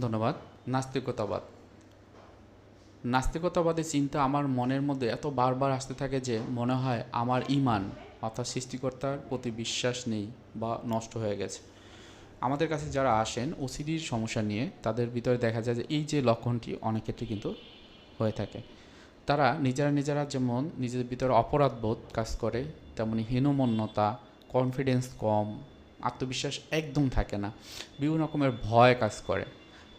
ধন্যবাদ। নাস্তিকতাবাদ। নাস্তিকতাবাদের চিন্তা আমার মনের মধ্যে এত বারবার আসতে থাকে যে মনে হয় আমার ইমান, অর্থাৎ সৃষ্টিকর্তার প্রতি বিশ্বাস নেই বা নষ্ট হয়ে গেছে। আমাদের কাছে যারা আসেন ওসিডির সমস্যা নিয়ে, তাদের ভিতরে দেখা যায় যে এই যে লক্ষণটি অনেক ক্ষেত্রে কিন্তু হয়ে থাকে। তারা নিজেরা নিজেরা যেমন নিজেদের ভিতরে অপরাধবোধ কাজ করে, তেমনি হীনমন্যতা কনফিডেন্স কম, আত্মবিশ্বাস একদম থাকে না। বিভিন্ন রকমের ভয় কাজ করে।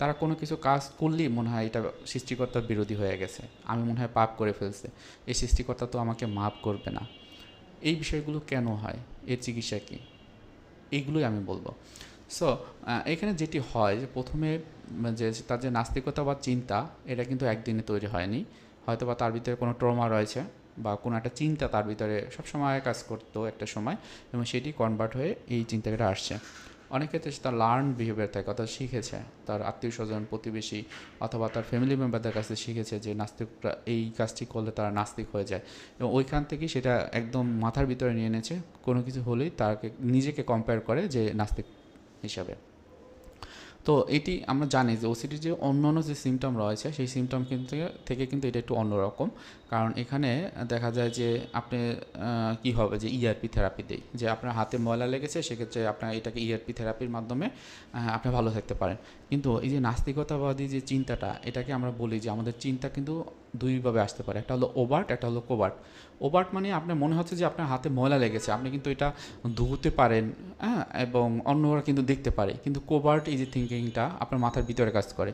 তারা কোনো কিছু কাজ করলেই মনে হয় এটা সৃষ্টিকর্তার বিরোধী হয়ে গেছে। আমি মনে হয় পাপ করে ফেলছে। এই সৃষ্টিকর্তা তো আমাকে মাফ করবে না। এই বিষয়গুলো কেন হয়? এর চিকিৎসা কী? এইগুলোই আমি বলব। সো এখানে যেটি হয় যে প্রথমে যে তার যে নাস্তিকতা বা চিন্তা, এটা কিন্তু একদিনে তৈরি হয়নি। হয়তো বা তার ভিতরে কোনো ট্রমা রয়েছে বা কোনো একটা চিন্তা তার ভিতরে সবসময় কাজ করতো একটা সময় এবং সেটি কনভার্ট হয়ে এই চিন্তাটা আসছে। অনেক ক্ষেত্রে সে তার লার্ন বিহেভিয়ার থাকে, অর্থাৎ শিখেছে। তার আত্মীয় স্বজন, প্রতিবেশী অথবা তার ফ্যামিলি মেম্বারদের কাছে শিখেছে যে নাস্তিকরা এই কাজটি করলে তারা নাস্তিক হয়ে যায়। এবং ওইখান থেকেই সেটা একদম মাথার ভিতরে নিয়ে এনেছে। কোনো কিছু হলেই তাকে নিজেকে কম্পেয়ার করে যে নাস্তিক হিসাবে। তো এটি আমরা জানি যে ওসিডির যে অন্য অন্য যে সিমটম রয়েছে, সেই সিমটম কিন্তু থেকে কিন্তু এটা একটু অন্যরকম। কারণ এখানে দেখা যায় যে আপনি কি হবে যে ইআরপি থেরাপি দেই। যে আপনার হাতে ময়লা লেগেছে, সেক্ষেত্রে আপনার এটাকে ইআরপি থেরাপির মাধ্যমে আপনি ভালো থাকতে পারেন। কিন্তু এই যে নাস্তিকতাবাদী যে চিন্তাটা, এটাকে আমরা বলি যে আমাদের চিন্তা কিন্তু দুইভাবে আসতে পারে। একটা হলো ওভার্ট একটা হলো কোভার্ট ওভার্ট মানে আপনার মনে হচ্ছে যে আপনার হাতে ময়লা লেগেছে, আপনি কিন্তু এটা ধুতে পারেন হ্যাঁ এবং অন্যরা কিন্তু দেখতে পারে। কিন্তু কোভার্ট এই যে থিঙ্কিংটা আপনার মাথার ভিতরে কাজ করে।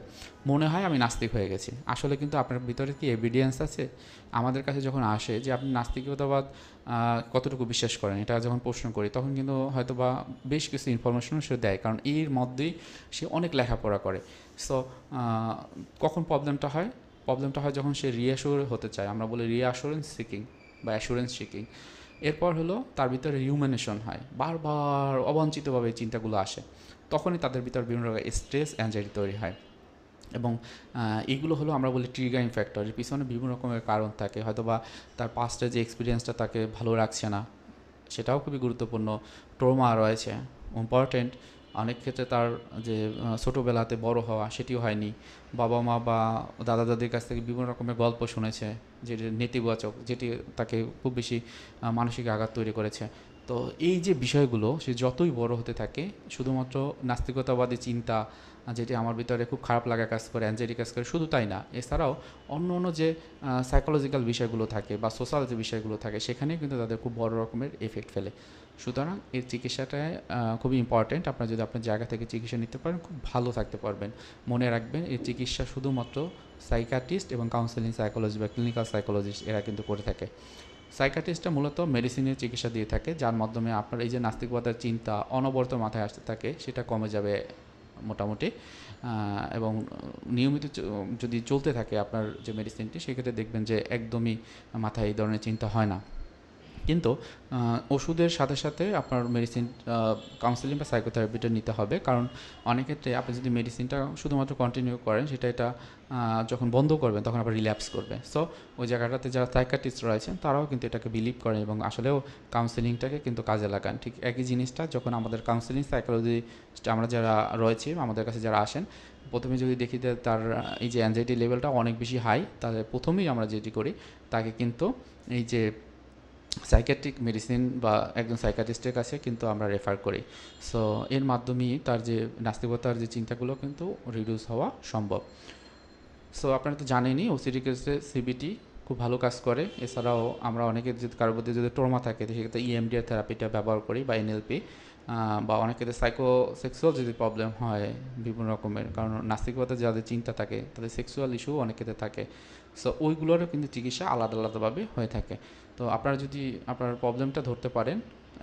মনে হয় আমি নাস্তিক হয়ে গেছি। আসলে কিন্তু আপনার ভিতরে কি এভিডেন্স আছে? আমাদের কাছে যখন আসে যে আপনি নাস্তিকতাবাদ কতটুকু বিশ্বাস করেন? এটা যখন প্রশ্ন করি, তখন কিন্তু হয়তো বা বেশ কিছু ইনফরমেশনও সে দেয়। কারণ এর মধ্যেই সে অনেক লেখাপড়া করে। সো কখন প্রবলেমটা হয়? প্রবলেমটা হয় যখন সে রিঅ্যাসিওর হতে চায়। আমরা বলি রিঅ্যাসুরেন্স সিকিং বা অ্যাসুরেন্স সিকিং এরপর হলো তার ভিতরে হিউম্যানেশন হয়। বারবার অবাঞ্ছিতভাবে চিন্তাগুলো আসে। তখনই তাদের ভিতর বিভিন্ন রকমের স্ট্রেস অ্যাংজাইটি তৈরি হয়। এবং এগুলো হলো আমরা বলি ট্রিগারিং ফ্যাক্টর এর পিছনে বিভিন্ন রকমের কারণ থাকে। হয়তো বা তার পাস্টের যে এক্সপিরিয়েন্সটা তাকে ভালো রাখছে না, সেটাও খুবই গুরুত্বপূর্ণ। ট্রোমা রয়েছে। ইম্পর্টেন্ট অনেক ক্ষেত্রে তার যে ছোটোবেলাতে বড় হওয়া সেটিও হয়নি। বাবা মা বা দাদা দাদির কাছ থেকে বিভিন্ন রকমের গল্প শুনেছে, যেটি নেতিবাচক, যেটি তাকে খুব বেশি মানসিক আঘাত তৈরি করেছে। তো এই যে বিষয়গুলো, সে যতই বড় হতে থাকে, শুধুমাত্র নাস্তিকতাবাদী চিন্তা যেটি আমার ভিতরে খুব খারাপ লাগা কাজ করে অ্যাংজাইটি কাজ করে, শুধু তাই না, এছাড়াও অন্য অন্য যে সাইকোলজিক্যাল বিষয়গুলো থাকে বা সোশ্যাল যে বিষয়গুলো থাকে সেখানে কিন্তু তাদের খুব বড় রকমের এফেক্ট ফেলে। সুতরাং এর চিকিৎসাটা খুবই ইম্পর্ট্যান্ট আপনারা যদি আপনার জায়গা থেকে চিকিৎসা নিতে পারেন, খুব ভালো থাকতে পারবেন। মনে রাখবেন, এই চিকিৎসা শুধুমাত্র সাইকাটিস্ট এবং কাউন্সেলিং সাইকোলজি বা ক্লিনিক্যাল সাইকোলজিস্ট এরা কিন্তু করে থাকে। সাইকাটিস্টটা মূলত মেডিসিনের চিকিৎসা দিয়ে থাকে, যার মাধ্যমে আপনার এই যে নাস্তিকতার চিন্তা অনবরত মাথায় আসতে থাকে, সেটা কমে যাবে মোটামুটি। এবং নিয়মিত যদি চলতে থাকে আপনার যে মেডিসিনটি সেক্ষেত্রে দেখবেন যে একদমই মাথায় এই ধরনের চিন্তা হয় না। কিন্তু ওষুধের সাথে সাথে আপনার মেডিসিন কাউন্সেলিং বা সাইকোথেরাপিটা নিতে হবে। কারণ অনেক ক্ষেত্রে আপনি যদি মেডিসিনটা শুধুমাত্র কন্টিনিউ করেন, সেটা এটা যখন বন্ধ করবেন, তখন আবার রিল্যাপস করবে। সো ওই জায়গাটাতে যারা সাইকাটিস্ট রয়েছেন, তারাও কিন্তু এটাকে বিলিভ করেন এবং আসলেও কাউন্সেলিংটাকে কিন্তু কাজে লাগান। ঠিক একই জিনিসটা যখন আমাদের কাউন্সেলিং সাইকোলজি আমরা যারা রয়েছি, আমাদের কাছে যারা আসেন, প্রথমে যদি দেখি তার, এই যে অ্যাংজাইটি লেভেলটা অনেক বেশি হাই তাহলে প্রথমেই আমরা যেটি করি, তাকে কিন্তু এই যে সাইকিয়াট্রিক মেডিসিন বা একজন সাইকাটিস্টের কাছে কিন্তু আমরা রেফার করি। সো এর মাধ্যমেই তার যে নাস্তিকতার যে চিন্তাগুলো কিন্তু রিডিউস হওয়া সম্ভব। সো আপনারা তো জানেনই ওসিডি কেসে সিবিটি খুব ভালো কাজ করে। এছাড়াও আমরা অনেকে যদি কারোর যদি ট্রমা থাকে সেক্ষেত্রে ইএমডিআর থেরাপিটা ব্যবহার করি বা এনএলপি বা অনেকের সাইকো সেক্সুয়াল যদি প্রবলেম হয় বিভিন্ন রকমের, কারণ নাস্তিকতা যাদের চিন্তা থাকে, তাদের সেক্সুয়াল ইস্যু অনেকেতে থাকে। সো ওইগুলোরও কিন্তু চিকিৎসা আলাদা আলাদাভাবে হয়ে থাকে। তো আপনারা যদি আপনার প্রবলেমটা ধরতে পারেন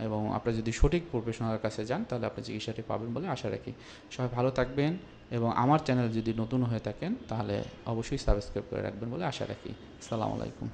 এবং আপনারা যদি সঠিক প্রফেশনালের কাছে যান, তাহলে আপনি চিকিৎসাটি পাবেন বলে আশা রাখি। সবাই ভালো থাকবেন এবং আমার চ্যানেল যদি নতুন হয়ে থাকেন, তাহলে অবশ্যই সাবস্ক্রাইব করে রাখবেন বলে আশা রাখি। আসসালামু আলাইকুম।